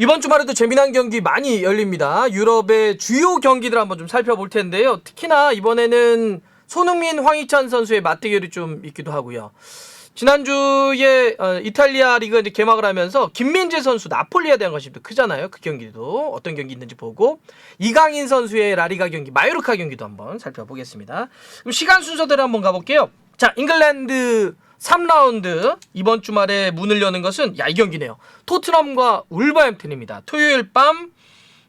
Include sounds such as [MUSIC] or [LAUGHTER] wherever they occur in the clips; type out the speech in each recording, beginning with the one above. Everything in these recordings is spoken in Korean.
이번 주말에도 재미난 경기 많이 열립니다. 유럽의 주요 경기들 한번 좀 살펴볼 텐데요. 특히나 이번에는 손흥민, 황희찬 선수의 맞대결이 좀 있기도 하고요. 지난주에 어, 이탈리아 리그 이제 개막을 하면서 김민재 선수 나폴리에 대한 관심이 또 크잖아요. 그 경기도 어떤 경기 있는지 보고 이강인 선수의 라리가 경기, 마요르카 경기도 한번 살펴보겠습니다. 그럼 시간 순서대로 한번 가볼게요. 자, 잉글랜드 3라운드 이번 주말에 문을 여는 것은 야 이 경기네요. 토트넘과 울버햄튼입니다. 토요일 밤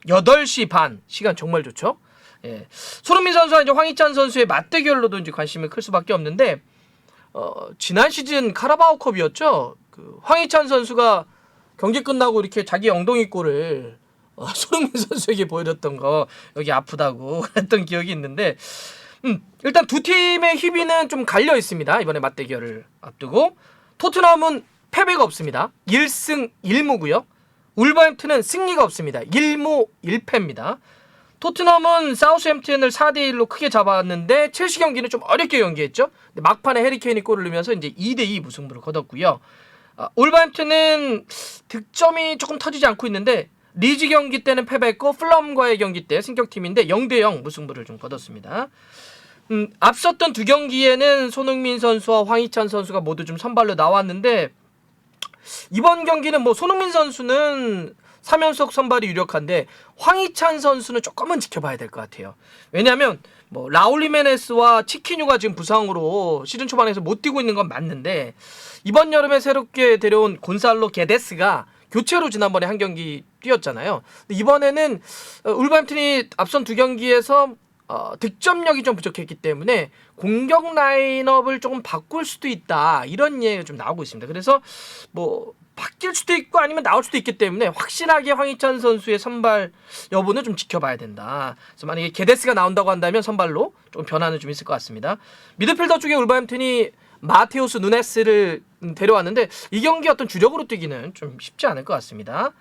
8시 반 시간 정말 좋죠. 예. 손흥민 선수와 이제 황희찬 선수의 맞대결로도 이제 관심이 클 수밖에 없는데 어, 지난 시즌 카라바오컵이었죠. 그 황희찬 선수가 경기 끝나고 이렇게 자기 엉덩이 골을 어, [LAUGHS] 손흥민 선수에게 보여줬던 거 여기 아프다고 [LAUGHS] 했던 기억이 있는데 음, 일단 두 팀의 희비는 좀 갈려 있습니다. 이번에 맞대결을 앞두고 토트넘은 패배가 없습니다. 1승 1무고요. 울버햄튼은 승리가 없습니다. 1무 1패입니다. 토트넘은 사우스햄튼을 4대 1로 크게 잡았는데 첼시 경기는 좀 어렵게 경기했죠. 근데 막판에 해리케인이 골을 넣으면서 이제 2대 2 무승부를 거뒀고요. 아, 울버햄튼은 득점이 조금 터지지 않고 있는데 리즈 경기 때는 패배했고 플럼과의 경기 때 승격팀인데 0대 0 무승부를 좀 거뒀습니다. 음, 앞섰던 두 경기에는 손흥민 선수와 황희찬 선수가 모두 좀 선발로 나왔는데 이번 경기는 뭐 손흥민 선수는 3연속 선발이 유력한데 황희찬 선수는 조금은 지켜봐야 될 것 같아요. 왜냐하면 뭐 라울리메네스와 치키뉴가 지금 부상으로 시즌 초반에서 못 뛰고 있는 건 맞는데 이번 여름에 새롭게 데려온 곤살로 게데스가 교체로 지난번에 한 경기 뛰었잖아요. 이번에는 어, 울버햄튼이 앞선 두 경기에서 어, 득점력이 좀 부족했기 때문에 공격 라인업을 조금 바꿀 수도 있다 이런 얘기가 좀 나오고 있습니다. 그래서 뭐 바뀔 수도 있고 아니면 나올 수도 있기 때문에 확실하게 황희찬 선수의 선발 여부는 좀 지켜봐야 된다. 그래서 만약에 게데스가 나온다고 한다면 선발로 조금 변화는 좀 있을 것 같습니다. 미드필더 쪽에 울버햄튼이 마테우스 누네스를 음, 데려왔는데 이 경기 어떤 주력으로 뛰기는 좀 쉽지 않을 것 같습니다.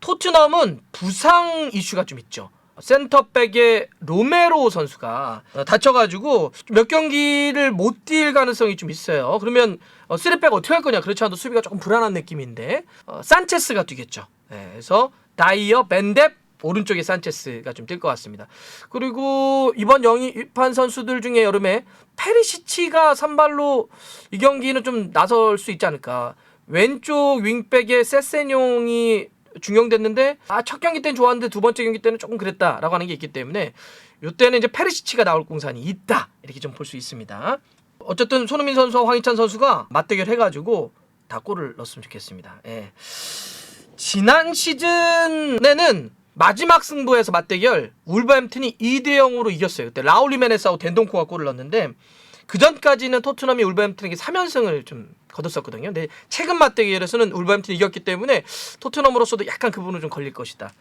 토트넘은 부상 이슈가 좀 있죠. 센터백의 로메로 선수가 어, 다쳐가지고 몇 경기를 못 뛸 가능성이 좀 있어요. 그러면 어, 쓰리백 어떻게 할 거냐? 그렇지 않아도 수비가 조금 불안한 느낌인데 어, 산체스가 뛰겠죠. 네, 그래서 다이어, 벤뎁 오른쪽에 산체스가 좀 뛸 것 같습니다. 그리고 이번 영입한 선수들 중에 여름에 페리시치가 선발로 이 경기는 좀 나설 수 있지 않을까. 왼쪽 윙백의 세세뇽이 중용됐는데 아 첫 경기 때는 좋았는데 두 번째 경기 때는 조금 그랬다라고 하는 게 있기 때문에 이때는 이제 페리시치가 나올 공산이 있다 이렇게 좀 볼 수 있습니다. 어쨌든 손흥민 선수와 황희찬 선수가 맞대결 해가지고 다 골을 넣었으면 좋겠습니다. 예. 지난 시즌에는 마지막 승부에서 맞대결 울버햄튼이 2대 0으로 이겼어요. 그때 라울리메네스하고 덴동코가 골을 넣었는데 그 전까지는 토트넘이 울버햄튼에게 3연승을 좀 거뒀었거든요. 근데 최근 맞대결에서는 울버햄튼이 이겼기 때문에 토트넘으로서도 약간 그 부분은 좀 걸릴 것이다.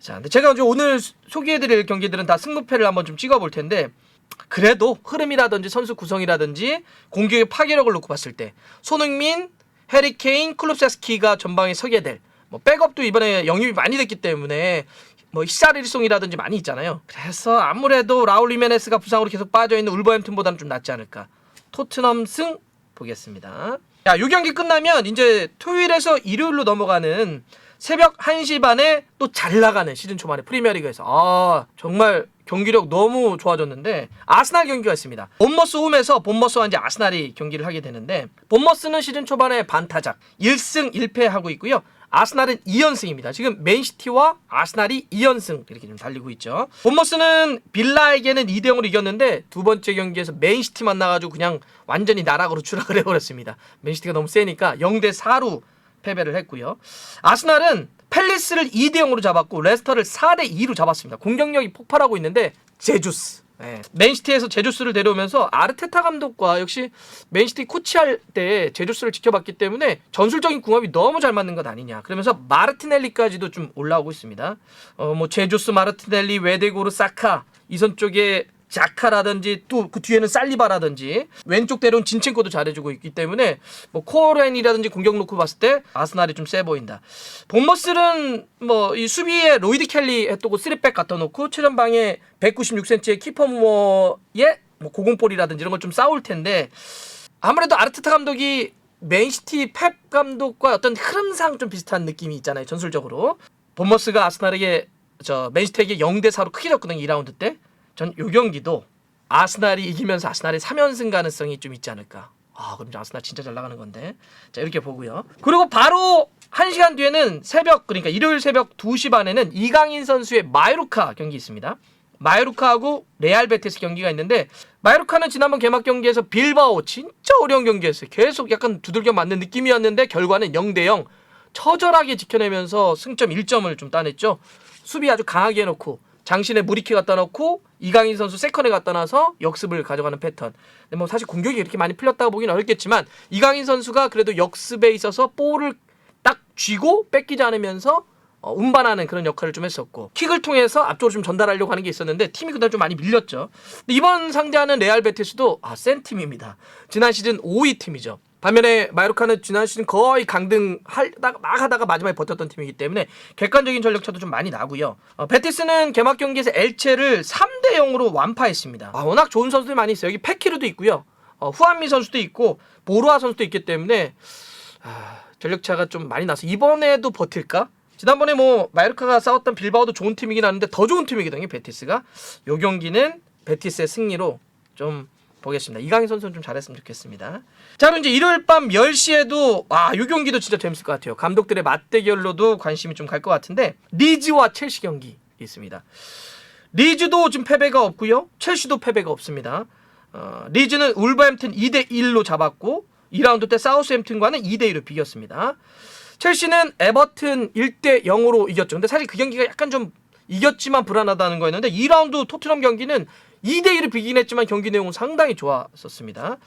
자, 근데 제가 오늘 소개해드릴 경기들은 다 승부패를 한번 좀 찍어볼 텐데 그래도 흐름이라든지 선수 구성이라든지 공격의 파괴력을 놓고 봤을 때 손흥민, 해리케인, 클롭세스키가 전방에 서게 될 뭐 백업도 이번에 영입이 많이 됐기 때문에 뭐 히사르리송이라든지 많이 있잖아요. 그래서 아무래도 라울 리메네스가 부상으로 계속 빠져 있는 울버햄튼보다는 좀 낫지 않을까. 토트넘 승 보겠습니다. 야, 요 경기 끝나면 이제 토요일에서 일요일로 넘어가는 새벽 1시 반에 또 잘 나가는 시즌 초반에 프리미어리그에서 아, 정말 경기력 너무 좋아졌는데 아스날 경기가 있습니다. 본머스 홈에서 본머스와 이제 아스날이 경기를 하게 되는데 본머스는 시즌 초반에 반타작 1승 1패 하고 있고요. 아스날은 2연승입니다. 지금 맨시티와 아스날이 2연승 이렇게 좀 달리고 있죠. 본머스는 빌라에게는 2대 0으로 이겼는데 두 번째 경기에서 맨시티 만나가지고 그냥 완전히 나락으로 [LAUGHS] 추락을 해버렸습니다. 맨시티가 너무 세니까 0대 4로 패배를 했고요. 아스날은 펠리스를 2대 0으로 잡았고 레스터를 4대 2로 잡았습니다. 공격력이 폭발하고 있는데 제주스 네. 맨시티에서 제주스를 데려오면서 아르테타 감독과 역시 맨시티 코치할 때 제주스를 지켜봤기 때문에 전술적인 궁합이 너무 잘 맞는 것 아니냐. 그러면서 마르티넬리까지도 좀 올라오고 있습니다. 어 뭐 제주스, 마르티넬리, 웨데고르, 사카 이선 쪽에 자카라든지 또 그 뒤에는 살리바라든지 왼쪽 대로는 진첸코도 잘해주고 있기 때문에 뭐 코어렌이라든지 공격 놓고 봤을 때 아스날이 좀 세 보인다. 본머스는 뭐이 수비에 로이드 켈리 했다고 쓰리백 갖다 놓고 최전방에 196cm의 키퍼 무어의 뭐 고공볼이라든지 이런 걸 좀 싸울 텐데 아무래도 아르테타 감독이 맨시티 펩 감독과 어떤 흐름상 좀 비슷한 느낌이 있잖아요 전술적으로 본머스가 아스날에게 저 맨시티에게 0대 4로 크게 졌거든요. 2라운드 때. 전 요 경기도 아스날이 이기면서 아스날의 3연승 가능성이 좀 있지 않을까. 아, 그럼 아스날 진짜 잘 나가는 건데. 자, 이렇게 보고요. 그리고 바로 1시간 뒤에는 새벽 그러니까 일요일 새벽 2시 반에는 이강인 선수의 마요르카 경기 있습니다. 마요르카하고 레알 베티스 경기가 있는데 마요르카는 지난번 개막 경기에서 빌바오 진짜 어려운 경기였어요. 계속 약간 두들겨 맞는 느낌이었는데 결과는 0대 0 처절하게 지켜내면서 승점 1점을 좀 따냈죠. 수비 아주 강하게 해놓고 장신의 무리키 갖다 놓고 이강인 선수 세컨에 갖다 놔서 역습을 가져가는 패턴. 근데 뭐 사실 공격이 이렇게 많이 풀렸다고 보긴 어렵겠지만 이강인 선수가 그래도 역습에 있어서 볼을 딱 쥐고 뺏기지 않으면서 어, 운반하는 그런 역할을 좀 했었고 킥을 통해서 앞쪽으로 좀 전달하려고 하는 게 있었는데 팀이 그날 좀 많이 밀렸죠. 이번 상대하는 레알 베티스도 아, 센 팀입니다. 지난 시즌 5위 팀이죠. 반면에 마요르카는 지난 시즌 거의 강등 하다가 막 하다가 마지막에 버텼던 팀이기 때문에 객관적인 전력 차도 좀 많이 나고요. 어, 베티스는 개막 경기에서 엘체를 3대 0으로 완파했습니다. 아, 워낙 좋은 선수들이 많이 있어요. 여기 페키르도 있고요. 어, 후안미 선수도 있고 보루아 선수도 있기 때문에 아, 전력차가 좀 많이 나서 이번에도 버틸까? 지난번에 뭐 마요르카가 싸웠던 빌바오도 좋은 팀이긴 한데 더 좋은 팀이거든요. 베티스가. 요 경기는 베티스의 승리로 좀 보겠습니다. 이강인 선수는 좀 잘했으면 좋겠습니다. 자, 그럼 이제 일요일 밤 10시에도 아, 요 경기도 진짜 재밌을 것 같아요. 감독들의 맞대결로도 관심이 좀 갈 것 같은데 리즈와 첼시 경기 있습니다. 리즈도 지금 패배가 없고요. 첼시도 패배가 없습니다. 어, 리즈는 울버햄튼 2대 1로 잡았고 2라운드 때 사우스햄튼과는 2대 2로 비겼습니다. 첼시는 에버튼 1대 0으로 이겼죠. 근데 사실 그 경기가 약간 좀 이겼지만 불안하다는 거였는데 2라운드 토트넘 경기는 2대 1을 비긴 했지만 경기 내용은 상당히 좋았었습니다.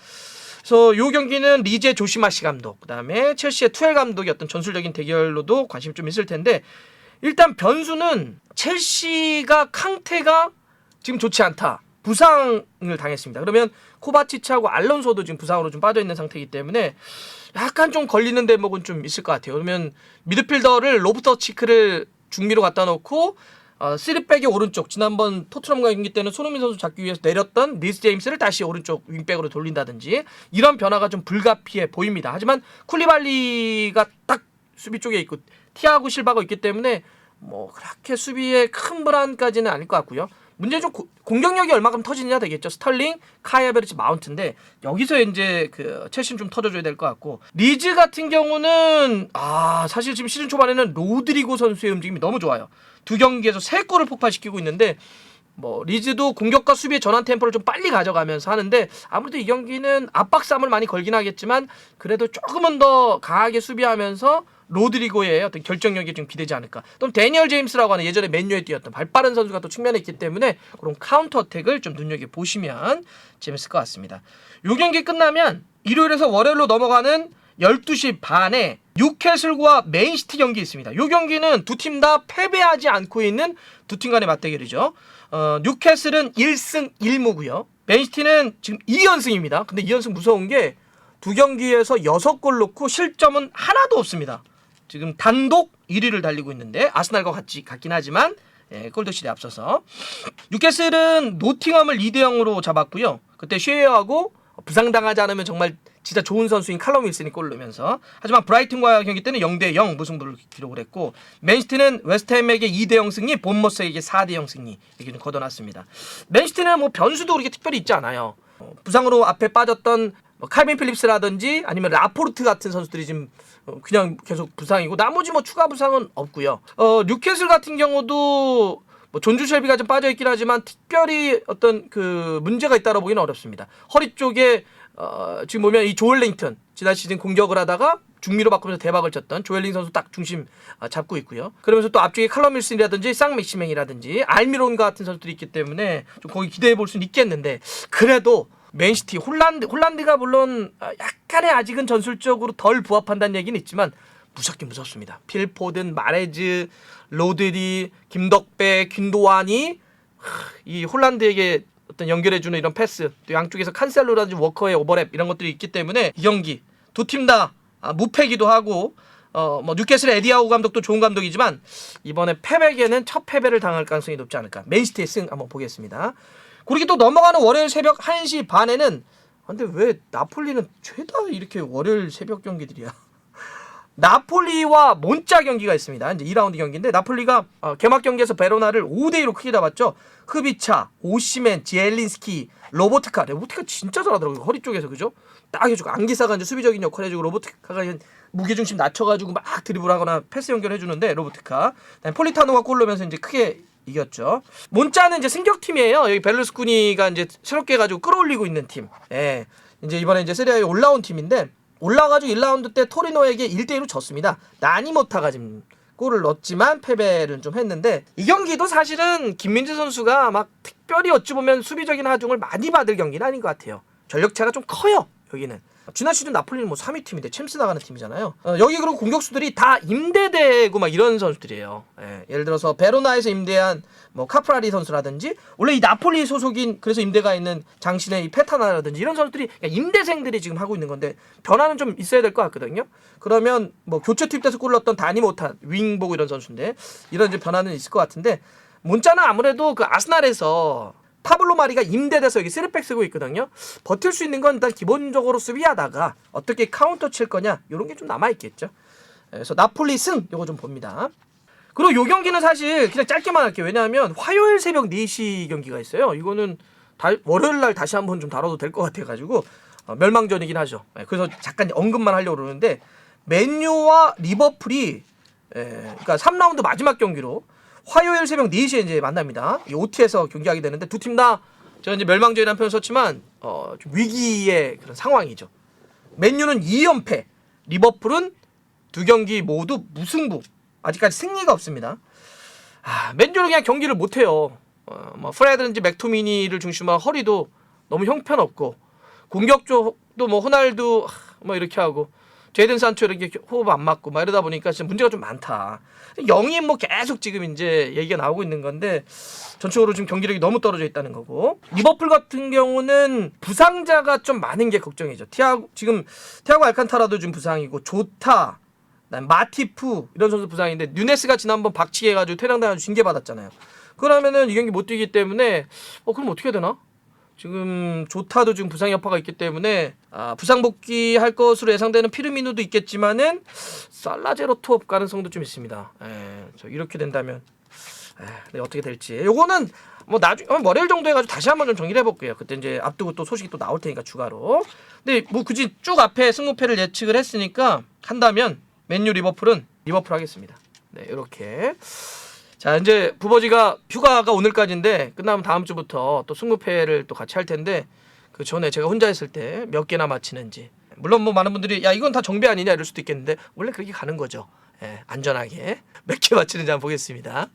그래서 요 경기는 리제 조시마시 감독, 그다음에 첼시의 투엘 감독이 어떤 전술적인 대결로도 관심이 좀 있을 텐데 일단 변수는 첼시가 캉테가 지금 좋지 않다. 부상을 당했습니다. 그러면 코바치치하고 알론소도 지금 부상으로 좀 빠져 있는 상태이기 때문에 약간 좀 걸리는 대목은 좀 있을 것 같아요. 그러면 미드필더를 로브터 치크를 중미로 갖다 놓고 어, 쓰리백의 오른쪽 지난번 토트넘과 경기 때는 손흥민 선수 잡기 위해서 내렸던 리스 제임스를 다시 오른쪽 윙백으로 돌린다든지 이런 변화가 좀 불가피해 보입니다. 하지만 쿨리발리가 딱 수비 쪽에 있고 티아고 실바가 있기 때문에 뭐 그렇게 수비에 큰 불안까지는 아닐 것 같고요. 문제는 좀 고- 공격력이 얼마큼 터지느냐 되겠죠. 스털링, 카이아베르치, 마운트인데 여기서 이제 그 첼시는 좀 터져줘야 될 것 같고 리즈 같은 경우는 아 사실 지금 시즌 초반에는 로드리고 선수의 움직임이 너무 좋아요. 두 경기에서 세 골을 폭발시키고 있는데 뭐 리즈도 공격과 수비의 전환 템포를 좀 빨리 가져가면서 하는데 아무래도 이 경기는 압박싸움을 많이 걸긴 하겠지만 그래도 조금은 더 강하게 수비하면서 로드리고의 어떤 결정력이 좀 기대지 않을까. 또 데니얼 제임스라고 하는 예전에 맨유에 뛰었던 발빠른 선수가 또 측면에 있기 때문에 그런 카운터 어택을 좀 눈여겨 보시면 재밌을 것 같습니다. 요 경기 끝나면 일요일에서 월요일로 넘어가는 12시 반에 뉴캐슬과 맨시티 경기 있습니다. 요 경기는 두 팀 다 패배하지 않고 있는 두 팀 간의 맞대결이죠. 어, 뉴캐슬은 1승 1무고요. 맨시티는 지금 2연승입니다. 근데 2연승 무서운 게 두 경기에서 6골 넣고 실점은 하나도 없습니다. 지금 단독 1위를 달리고 있는데 아스날과 같이 같긴 하지만 예, 골드실에 앞서서 뉴캐슬은 노팅엄을 2대 0으로 잡았고요. 그때 쉐어하고 부상당하지 않으면 정말 진짜 좋은 선수인 칼럼 윌슨이 골을 넣으면서 하지만 브라이튼과 경기 때는 0대 0 무승부를 기록을 했고 맨시티는 웨스트햄에게 2대 0 승리, 본머스에게 4대 0 승리 이기는 거둬놨습니다. 맨시티는 뭐 변수도 그렇게 특별히 있지 않아요. 어, 부상으로 앞에 빠졌던 뭐 칼빈 필립스라든지 아니면 라포르트 같은 선수들이 지금 어, 그냥 계속 부상이고 나머지 뭐 추가 부상은 없고요. 어, 뉴캐슬 같은 경우도 뭐 존주 쉘비가 좀 빠져 있긴 하지만 특별히 어떤 그 문제가 있다고 보기는 어렵습니다. 허리 쪽에 어, 지금 보면 이 조엘 링턴 지난 시즌 공격을 하다가 중미로 바꾸면서 대박을 쳤던 조엘링 선수 딱 중심 아, 잡고 있고요. 그러면서 또 앞쪽에 칼럼 윌슨이라든지 쌍 맥시맹이라든지 알미론 같은 선수들이 있기 때문에 좀 거기 기대해 볼 수는 있겠는데 그래도 맨시티 홀란드 홀란드가 물론 아, 약간의 아직은 전술적으로 덜 부합한다는 얘기는 있지만 무섭긴 무섭습니다. 필포든, 마레즈, 로드리, 김덕배, 균도환이 하, 이 홀란드에게 어떤 연결해주는 이런 패스, 또 양쪽에서 칸셀로라든지 워커의 오버랩 이런 것들이 있기 때문에 이 경기 두 팀다 아, 무패기도 하고 어뭐 뉴캐슬의 에디아우 감독도 좋은 감독이지만 이번에 패배에는 첫 패배를 당할 가능성이 높지 않을까. 맨시티의 승 한번 보겠습니다. 그리고 또 넘어가는 월요일 새벽 1시 반에는 아, 근데 왜 나폴리는 죄다 이렇게 월요일 새벽 경기들이야? [LAUGHS] 나폴리와 몬짜 경기가 있습니다. 이제 2라운드 경기인데 나폴리가 어, 개막 경기에서 베로나를 5대 2로 크게 잡았죠. 흐비차, 오시멘, 지엘린스키, 로보트카. 로보트카 진짜 잘하더라고요. 허리 쪽에서 그죠? 딱 해주고 안기사가 이제 수비적인 역할 해주고 로보트카가 이제 무게 중심 낮춰가지고 막 드리블하거나 패스 연결해주는데 로보트카. 폴리타노가 골 넣으면서 이제 크게 이겼죠. 몬짜는 이제 승격팀이에요. 여기 벨루스쿠니가 이제 새롭게 가지고 끌어올리고 있는 팀. 예. 이제 이번에 이제 세리아에 올라온 팀인데 올라가지고 1라운드 때 토리노에게 1대 1로 졌습니다. 나니모타가 지금 골을 넣었지만 패배를 좀 했는데 이 경기도 사실은 김민재 선수가 막 특별히 어찌 보면 수비적인 하중을 많이 받을 경기는 아닌 것 같아요. 전력차가 좀 커요. 여기는. 지난 시즌 나폴리는 뭐 3위 팀인데 챔스 나가는 팀이잖아요. 어, 여기 그리고 공격수들이 다 임대되고 막 이런 선수들이에요. 예, 예를 들어서 베로나에서 임대한 뭐 카프라리 선수라든지 원래 이 나폴리 소속인 그래서 임대가 있는 장신의 이 페타나라든지 이런 선수들이 임대생들이 지금 하고 있는 건데 변화는 좀 있어야 될 것 같거든요. 그러면 뭐 교체 투입돼서 골 넣었던 다니 모탄 윙 보고 이런 선수인데 이런 이제 변화는 있을 것 같은데 문자는 아무래도 그 아스날에서 파블로 마리가 임대돼서 여기 쓰리백 쓰고 있거든요. 버틸 수 있는 건 일단 기본적으로 수비하다가 어떻게 카운터 칠 거냐 이런 게 좀 남아 있겠죠. 그래서 나폴리 승 요거 좀 봅니다. 그리고 요 경기는 사실 그냥 짧게만 할게요. 왜냐하면 화요일 새벽 4시 경기가 있어요. 이거는 다, 월요일 날 다시 한번 좀 다뤄도 될 것 같아가지고 어, 멸망전이긴 하죠. 예, 그래서 잠깐 언급만 하려고 그러는데 맨유와 리버풀이 예, 그러니까 3라운드 마지막 경기로 화요일 새벽 4시에 이제 만납니다. 이 OT에서 경기하게 되는데 두 팀 다 제가 이제 멸망전이라는 표현 썼지만 어, 좀 위기의 그런 상황이죠. 맨유는 2연패, 리버풀은 두 경기 모두 무승부. 아직까지 승리가 없습니다. 아, 맨유는 그냥 경기를 못 해요. 어, 뭐 프레드든지 맥토미니를 중심으로 허리도 너무 형편없고 공격 쪽도 뭐 호날두 하, 뭐 이렇게 하고 제이든 산초 이렇게 호흡 안 맞고 막 이러다 보니까 진짜 문제가 좀 많다. 영이 뭐 계속 지금 이제 얘기가 나오고 있는 건데 전체적으로 지금 경기력이 너무 떨어져 있다는 거고 리버풀 같은 경우는 부상자가 좀 많은 게 걱정이죠. 티아고 지금 티아고 알칸타라도 좀 부상이고 조타 마티프 이런 선수 부상인데 뉴네스가 지난번 박치기 해가지고 퇴장당해가지고 징계 받았잖아요. 그러면은 이 경기 못 뛰기 때문에 어 그럼 어떻게 해야 되나? 지금 조타도 지금 부상 여파가 있기 때문에 아, 부상 복귀할 것으로 예상되는 피르미누도 있겠지만은 살라제로 투업 가능성도 좀 있습니다. 에, 저 이렇게 된다면 에, 네, 어떻게 될지. 요거는 뭐 나중 에 월요일 정도 해가지고 다시 한번 좀 정리를 해볼게요. 그때 이제 앞두고 또 소식이 또 나올 테니까 추가로. 근데 뭐 굳이 쭉 앞에 승무패를 예측을 했으니까 한다면 맨유 리버풀은 리버풀 하겠습니다. 네 이렇게. 자 이제 부버지가 휴가가 오늘까지인데 끝나면 다음 주부터 또 승무패를 또 같이 할 텐데 그 전에 제가 혼자 했을 때 몇 개나 맞히는지. 물론 뭐 많은 분들이 야 이건 다 정비 아니냐 이럴 수도 있겠는데 원래 그렇게 가는 거죠. 예, 안전하게 [LAUGHS] 몇개 맞히는지 한번 보겠습니다